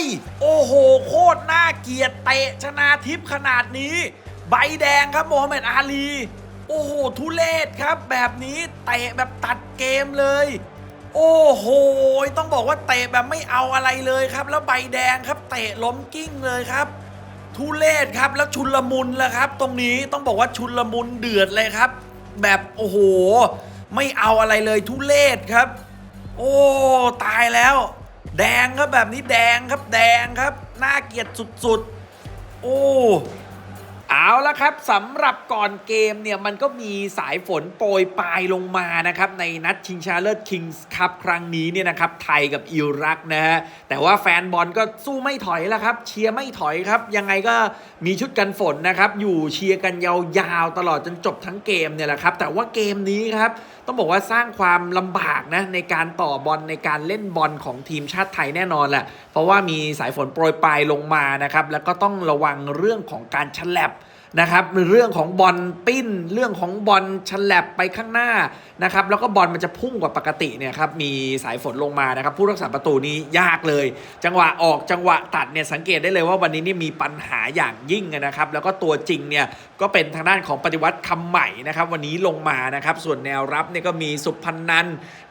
ยโอ้โห โคตรน่าเกลียดเตะชนาทิพขนาดนี้ ใบแดงครับโมฮัมเหม็ดอาลี โอ้โห ทุเลศครับ แบบนี้เตะแบบตัดเกมเลย โอ้โห ต้องบอกว่าเตะแบบไม่เอาอะไรเลยครับ แล้วใบแดงครับเตะล้มกิ้งเลยครับ ทุเลศครับแล้วชุนละมุนแล้วครับ ตรงนี้ต้องบอกว่าชุนละมุนเดือดเลยครับ แบบโอ้โห ไม่เอาอะไรเลยทุเลศครับ โอ้ ตายแล้ว แดงครับแบบนี้แดงครับแดงครับน่าเกลียดสุดๆ โอ้ เอาละครับสำหรับก่อนเกมเนี่ยมันก็มีสายฝนโปรยปลายลงมานะครับในนัดชิงชาเลอร์คิงส์คัพครั้งนี้เนี่ยนะครับไทยกับอิรักนะฮะแต่ว่าแฟนบอลก็สู้ไม่ถอยแล้วครับ เชียร์ไม่ถอยครับ ยังไงก็มีชุดกันฝนนะครับอยู่เชียร์กันยาวๆตลอดจนจบทั้งเกมเนี่ยแหละครับแต่ว่าเกมนี้ครับต้องบอกว่าสร้างความลำบากนะในการต่อบอลในการเล่นบอลของทีมชาติไทยแน่นอนแหละเพราะว่ามีสายฝนโปรยปลายลงมานะครับแล้วก็ต้องระวังเรื่องของการฉลับ นะครับเรื่องของบอลปิ้น เรื่องของบอลฉลับไปข้างหน้านะครับแล้วก็บอลมันจะพุ่งกว่าปกติเนี่ยครับมีสายฝนลงมานะครับผู้รักษาประตูนี้ยากเลย จังหวะออกจังหวะตัดเนี่ยสังเกตได้เลยว่าวันนี้นี่มีปัญหาอย่างยิ่งนะครับแล้วก็ตัวจริงเนี่ยก็เป็นทางด้านของปฏิวัติคำใหม่นะครับวันนี้ลงมานะครับส่วนแนวรับเนี่ยก็มีสุพันนัน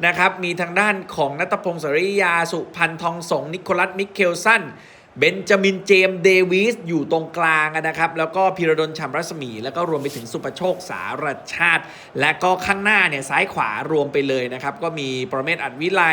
นะครับมีทางด้านของนัทพงศ์สริยาสุพันธ์ทองสงนิโคลัสมิเคลสัน เบนจามินเจมส์เดวิสอยู่ตรงกลางนะครับ แล้วก็พิรดลชำรัศมี แล้วก็รวมไปถึงสุประโชคสารชาติ และก็ข้างหน้าเนี่ยซ้ายขวารวมไปเลยนะครับ ก็มีประเมศอัดวิไล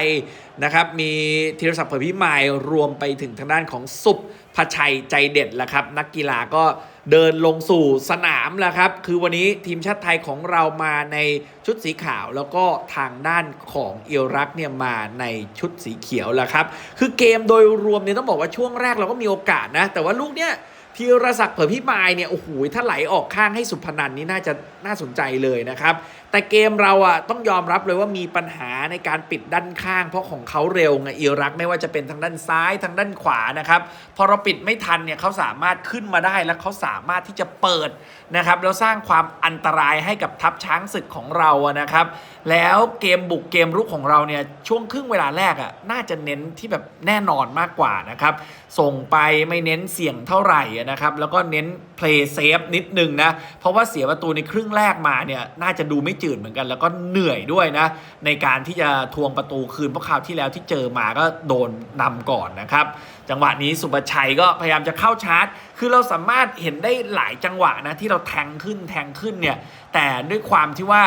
นะครับ มีธีรศักดิ์เผยพิมายรวมไปถึงทางด้านของสุป พชัยใจเด็ดละครับ นักกีฬาก็เดินลงสู่สนามแล้วครับ คือวันนี้ทีมชาติไทยของเรามาในชุดสีขาว แล้วก็ทางด้านของอิรักเนี่ยมาในชุดสีเขียวแล้วครับ คือเกมโดยรวมเนี่ยต้องบอกว่าช่วงแรกเราก็มีโอกาสนะ แต่ว่าลูกเนี่ย ธีรศักดิ์เผยพิมายเนี่ยโอ้โหถ้าไหลออกข้างให้สุพนันนี่น่าจะน่าสนใจเลยนะครับ แต่เกมเราอะต้องยอมรับเลยว่ามีปัญหาในการปิดด้านข้าง เพราะของเขาเร็วไงอิรักไม่ว่าจะเป็นทางด้านซ้ายทางด้านขวานะครับพอเราปิดไม่ทันเนี่ยเขาสามารถขึ้นมาได้และเขาสามารถที่จะเปิดนะครับแล้วสร้างความอันตรายให้กับทัพช้างศึกของเราอะนะครับ แล้วเกมบุกเกมรุกของเราเนี่ยช่วงครึ่งเวลาแรกอะน่าจะเน้นที่แบบแน่นอนมากกว่านะครับส่งไปไม่เน้นเสี่ยงเท่าไหร่นะครับ แล้วก็เน้น play safe นิดนึงนะ เพราะว่าเสียประตูในครึ่งแรกมาเนี่ย น่าจะดูไม่จืดเหมือนกัน แล้วก็เหนื่อยด้วยนะ ในการที่จะทวงประตูคืนเพราะคราวที่แล้วที่เจอมาก็โดนนำก่อนนะครับ จังหวะนี้สุประชัยก็พยายามจะเข้าชาร์จ คือเราสามารถเห็นได้หลายจังหวะนะที่เราแทงขึ้นแทงขึ้นเนี่ย แต่ด้วยความที่ว่า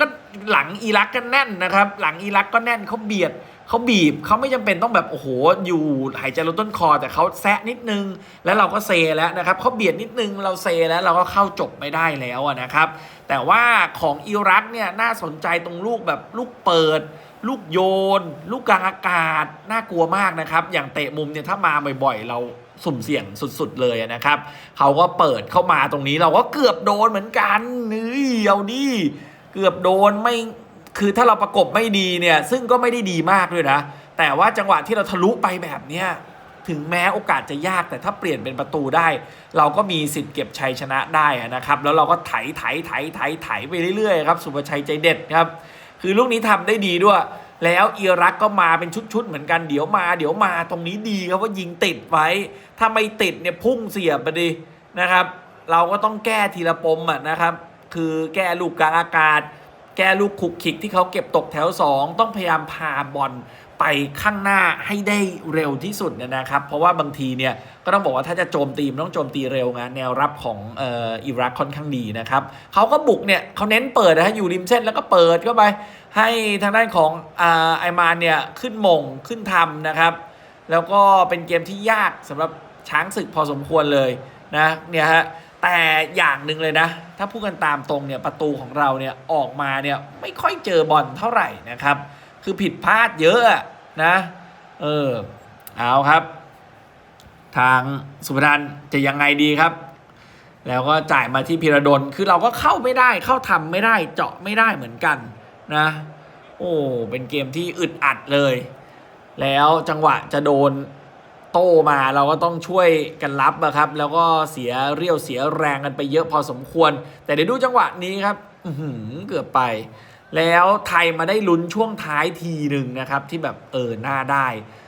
ก็หลังอิรักก็แน่นนะครับ หลังอิรักก็แน่นเขาเบียด เขาบีบเขาไม่จำเป็นต้องแบบโอ้โหอยู่หายใจลดต้นคอ แต่เขาแซะนิดนึง แล้วเราก็เซแล้วนะครับเขาเบียดนิดนึงเราเซแล้วเราก็เข้าจบไม่ได้แล้วนะครับ แต่ว่าของอิรักเนี่ยน่าสนใจตรงลูกแบบลูกเปิด ลูกโยน ลูกกลางอากาศน่ากลัวมากนะครับ อย่างเตะมุมเนี่ยถ้ามาบ่อยๆ เราสุ่มเสี่ยงสุดๆเลยนะครับเขาก็เปิดเข้ามาตรงนี้เราก็เกือบโดนเหมือนกันนี่เอาดิเกือบโดนไม่ คือถ้าเราประกบไม่ดีเนี่ย ซึ่งก็ไม่ได้ดีมากด้วยนะ แต่ว่าจังหวะที่เราทะลุไปแบบเนี้ยถึงแม้โอกาสจะยากแต่ถ้าเปลี่ยนเป็นประตูได้ เราก็มีสิทธิ์เก็บชัยชนะได้นะครับ แล้วเราก็ไถไถไถไถไถไปเรื่อยๆครับสุภชัยใจเด็ดครับ คือลูกนี้ทำได้ดีด้วย แล้วอิรักก็มาเป็นชุดๆเหมือนกันเดี๋ยวมาเดี๋ยวมาตรงนี้ดีครับว่ายิงติดไว้ ถ้าไม่ติดเนี่ยพุ่งเสียบไปดินะครับ เราก็ต้องแก้ทีละปมอะนะครับ คือแก้ลูกกลางอากาศ แก้ลูกขุกขิกที่เขาเก็บตกแถว 2 ต้องพยายามพาบอลไปข้างหน้าให้ได้เร็วที่สุดเนยนะครับ เพราะว่าบางทีเนี่ยก็ต้องบอกว่าถ้าจะโจมตีมันต้องโจมตีเร็วไงแนวรับของอ,อ,อิรักค่อนข้างดีนะครับเขาก็บุกเนี่ยเขาเน้นเปิดนะฮะอยู่ริมเส้นแล้วก็เปิดเข้าไป ให้ทางด้านของอ่าไอมานเนี่ยขึ้นมงขึ้นทำนะครับ แล้วก็เป็นเกมที่ยากสำหรับช้างศึกพอสมควรเลยนะเนี่ยฮะ แต่อย่างหนึ่งเลยนะ ถ้าพูดกันตามตรงเนี่ยประตูของเราเนี่ยออกมาเนี่ยไม่ค่อยเจอบอลเท่าไหร่นะครับ คือผิดพลาดเยอะนะเออเอาครับ ทางสุพนันจะยังไงดีครับ แล้วก็จ่ายมาที่พิรดลคือเราก็เข้าไม่ได้เข้าทำไม่ได้เจาะไม่ได้เหมือนกันนะ โอ้เป็นเกมที่อึดอัดเลย แล้วจังหวะจะโดน โต้มาเราก็ต้องช่วยกันรับอะครับ แล้วก็เสียเรี่ยวเสียแรงกันไปเยอะพอสมควร แต่เดี๋ยวดูจังหวะนี้ครับเกือบไป แล้วไทยมาได้ลุ้นช่วงท้ายทีหนึ่งนะครับ ที่แบบเออหน้าได้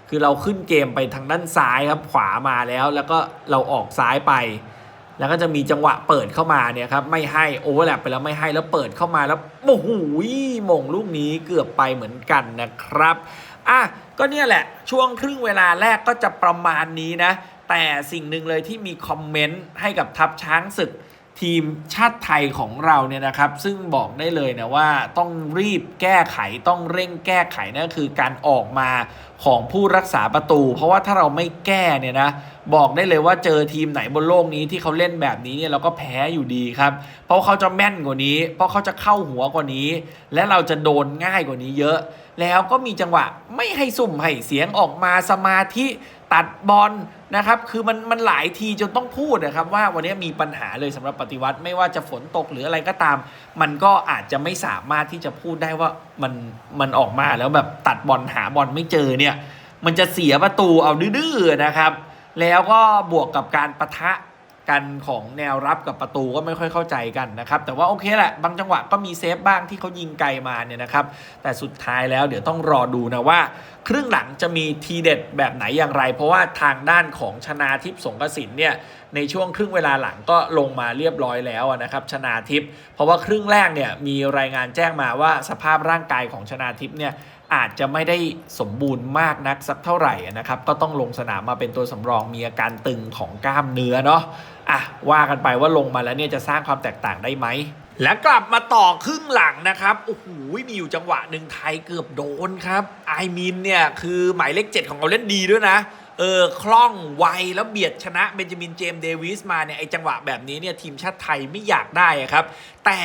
คือเราขึ้นเกมไปทางด้านซ้ายครับขวามาแล้ว แล้วก็เราออกซ้ายไป แล้วก็จะมีจังหวะเปิดเข้ามาเนี่ยครับไม่ให้โอเวอร์แลปไปแล้วไม่ให้แล้วเปิดเข้ามาแล้วโอ้โหมงลูกนี้เกือบไปเหมือนกันนะครับ อะก็เนี่ยแหละช่วงครึ่งเวลาแรกก็จะประมาณนี้นะ แต่สิ่งหนึ่งเลยที่มีคอมเมนต์ให้กับทัพช้างศึก ทีมชาติไทยของเราเนี่ยนะครับ ซึ่งบอกได้เลยนะว่าต้องรีบแก้ไขต้องเร่งแก้ไขนั่นคือการออกมาของผู้รักษาประตู เพราะว่าถ้าเราไม่แก้เนี่ยนะบอกได้เลยว่าเจอทีมไหนบนโลกนี้ที่เขาเล่นแบบนี้เนี่ยเราก็แพ้อยู่ดีครับ เพราะเขาจะแม่นกว่านี้ เพราะเขาจะเข้าหัวกว่านี้ และเราจะโดนง่ายกว่านี้เยอะ แล้วก็มีจังหวะไม่ให้สุ่มให้เสียงออกมาสมาธิตัดบอลนะครับ คือมันมันหลายทีจนต้องพูดนะครับ ว่าวันนี้มีปัญหาเลยสำหรับปฏิวัติ ไม่ว่าจะฝนตกหรืออะไรก็ตาม มันก็อาจจะไม่สามารถที่จะพูดได้ว่ามันมันออกมาแล้วแบบตัดบอลหาบอลไม่เจอเนี่ย มันจะเสียประตูเอาดื้อๆนะครับ แล้วก็บวกกับการประทะ กันของแนวรับกับประตูก็ไม่ค่อยเข้าใจกันนะครับ แต่ว่าโอเคแหละ บางจังหวะก็มีเซฟบ้างที่เขายิงไกลมาเนี่ยนะครับ แต่สุดท้ายแล้วเดี๋ยวต้องรอดูนะว่า ครึ่งหลังจะมีทีเด็ดแบบไหนอย่างไร เพราะว่าทางด้านของชนาทิพย์สงกสินเนี่ยในช่วงครึ่งเวลาหลังก็ลงมาเรียบร้อยแล้วนะครับชนาทิพย์เพราะว่าครึ่งแรกเนี่ยมีรายงานแจ้งมาว่าสภาพร่างกายของชนาทิพย์เนี่ยอาจจะไม่ได้สมบูรณ์มากนักสักเท่าไหร่นะครับ ก็ต้องลงสนามมาเป็นตัวสำรองมีอาการตึงของกล้ามเนื้อเนาะอะว่ากันไปว่าลงมาแล้วเนี่ยจะสร้างความแตกต่างได้ไหมและกลับมาต่อครึ่งหลังนะครับโอ้โหมีอยู่จังหวะหนึ่งไทยเกือบโดนครับไอมินเนี่ยคือหมายเลขเจ็ดของเราเล่นดีด้วยนะ เออคล่องไวแล้วเบียดชนะเบนจามินเจมส์เดวิสมาเนี่ยไอจังหวะแบบนี้เนี่ยทีมชาติไทยไม่อยากได้ครับ แต่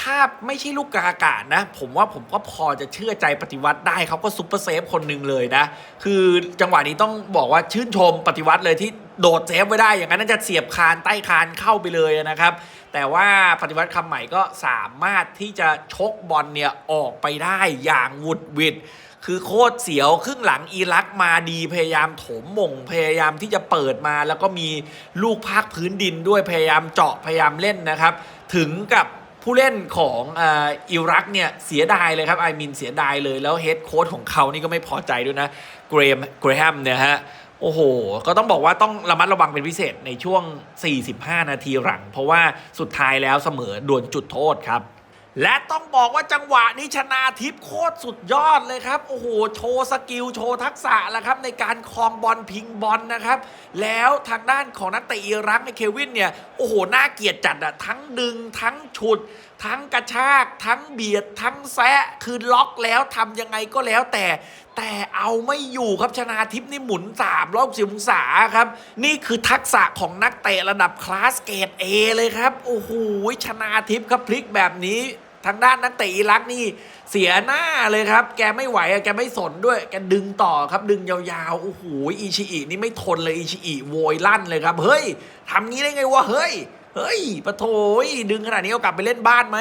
ถ้าไม่ใช่ลูกกาอากาศนะ ผมว่าผมก็พอจะเชื่อใจปฏิวัติได้เขาก็ซุปเปอร์เซฟคนหนึ่งเลยนะ คือจังหวะนี้ต้องบอกว่าชื่นชมปฏิวัติเลยที่โดดเซฟไว้ได้อย่างนั้นน่าจะเสียบคานใต้คานเข้าไปเลยนะครับ แต่ว่าปฏิวัติคำใหม่ก็สามารถที่จะชกบอลเนี่ยออกไปได้อย่างวุดวิด คือโคตรเสียวครึ่งหลังอิรักมาดีพยายามโถมมงพยายามที่จะเปิดมา แล้วก็มีลูกภาคพื้นดินด้วยพยายามเจาะพยายามเล่นนะครับ ถึงกับผู้เล่นของอ่ออิรักเนี่ยเสียดายเลยครับไอมินเสียดายเลยแล้วเฮดโค้ชของเขานี่ก็ไม่พอใจด้วยนะเกรมเกรแฮมเนี่ยฮะโอ้โห ก็ต้องบอกว่าต้องระมัดระวังเป็นพิเศษในช่วง 45 นาทีหลัง เพราะว่าสุดท้ายแล้วเสมอดวลจุดโทษครับ และต้องบอกว่าจังหวะนี้ชนาทิพย์โคตรสุดยอดเลยครับ โอ้โห โชว์สกิล โชว์ทักษะแล้วครับ ในการคลองบอลพิงบอลนะครับ แล้วทางด้านของนักเตะอิรักในเควินเนี่ย โอ้โห น่าเกลียดจัดอะทั้งดึงทั้งฉุด ทั้งกระชาก ทั้งเบียด ทั้งแซะ คือล็อกแล้วทำยังไงก็แล้วแต่แต่เอาไม่อยู่ครับชนาทิพย์นี่หมุน3รอบสิบองศาครับ นี่คือทักษะของนักเตะระดับคลาสเกรด A เลยครับ โอ้โหชนาทิพย์ครับพลิกแบบนี้ ทางด้านนักเตะอิรักนี่เสียหน้าเลยครับ แกไม่ไหวอะแกไม่สนด้วย แกดึงต่อครับ ดึงยาวๆ โอ้โห อิชิอินี่ไม่ทนเลย อิชิอิโวยลั่นเลยครับ เฮ้ยทำงี้ได้ไงวะ เฮ้ย เฮ้ยปะโถยดึงขนาดนี้เอากลับไปเล่นบ้านไหม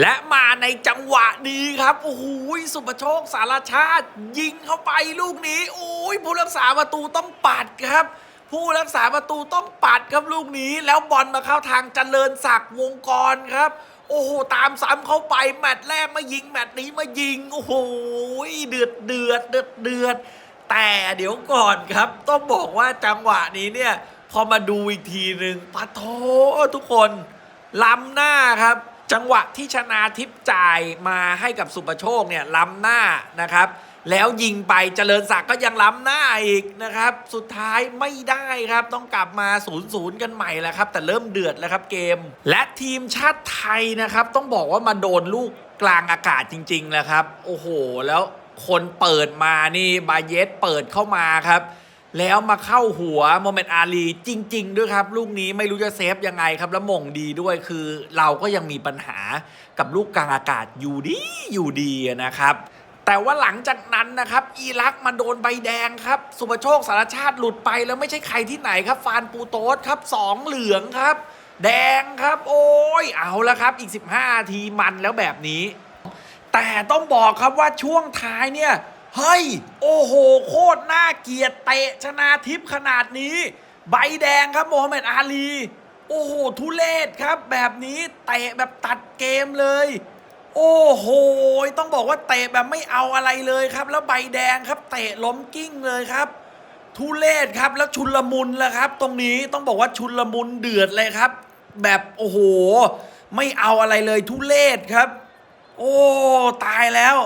และมาในจังหวะนี้ครับ โอ้โห สุปโชคสารชาติ ยิงเข้าไปลูกนี้ โอ้ยผู้รักษาประตูต้องปัดครับ ผู้รักษาประตูต้องปัดครับลูกนี้ แล้วบอลมาเข้าทางเจริญศักดิ์วงกรครับ โอ้โห ตามซ้ำเข้าไปแมตช์แรกมายิงแมตช์นี้มายิง โอ้โหเดือดเดือดเดือดเดือดแต่เดี๋ยวก่อนครับ ต้องบอกว่าจังหวะนี้เนี่ย พอมาดูอีกทีหนึ่งปะโททุกคนล้ำหน้าครับ จังหวะที่ชนาทิพย์จ่ายมาให้กับสุประโชคเนี่ยล้ำหน้านะครับ แล้วยิงไปเจริญศักดิ์ก็ยังล้ำหน้าอีกนะครับ สุดท้ายไม่ได้ครับต้องกลับมา0ูนย์กันใหม่แล้วครับ แต่เริ่มเดือดแล้วครับเกม และทีมชาติไทยนะครับ ต้องบอกว่ามาโดนลูกกลางอากาศจริงๆนะครับ โอ้โห แล้วคนเปิดมานี่บาเยสเปิดเข้ามาครับ แล้วมาเข้าหัวโมเมนต์อาลีจริง ๆ ด้วยครับ ลูกนี้ไม่รู้จะเซฟยังไงครับ แล้วมงดีด้วยคือเราก็ยังมีปัญหากับลูกกลางอากาศอยู่ดีอยู่ดีนะครับ แต่ว่าหลังจากนั้นนะครับ อิรักมาโดนใบแดงครับ สุภโชคสารชาติหลุดไปแล้วไม่ใช่ใครที่ไหนครับ ฟานปูโต๊ดครับสองเหลืองครับ แดงครับ โอ้ยเอาล้วครับ อีก 15นาทีมันแล้วแบบนี้ แต่ต้องบอกครับว่าช่วงท้ายเนี่ย เฮ้ย โอ้โห โคตรน่าเกลียดเตะชนาทิพขนาดนี้ ใบแดงครับโมฮัมเหม็ดอาลี โอ้โห ทุเลศครับ แบบนี้เตะแบบตัดเกมเลย โอ้โห ต้องบอกว่าเตะแบบไม่เอาอะไรเลยครับ แล้วใบแดงครับ เตะล้มกิ้งเลยครับ ทุเลศครับแล้วชุนละมุนแล้วครับ ตรงนี้ต้องบอกว่าชุนละมุนเดือดเลยครับ แบบโอ้โห ไม่เอาอะไรเลยทุเลศครับ โอ้ตายแล้ว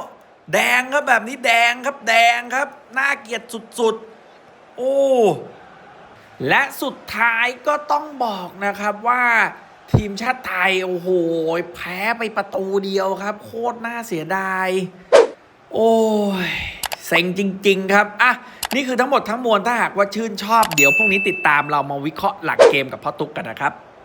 แดงครับแบบนี้แดงครับแดงครับน่าเกลียดสุดๆ โอ้และสุดท้ายก็ต้องบอกนะครับว่า ทีมชาติไทย โอ้โห แพ้ไปประตูเดียวครับ โคตรน่าเสียดาย โอ้ยเซ็งจริง ๆ ครับ อะ นี่คือทั้งหมดทั้งมวลถ้าหากว่าชื่นชอบ เดี๋ยวพรุ่งนี้ติดตามเรามาวิเคราะห์หลักเกมกับพ่อตุ๊กกันนะครับ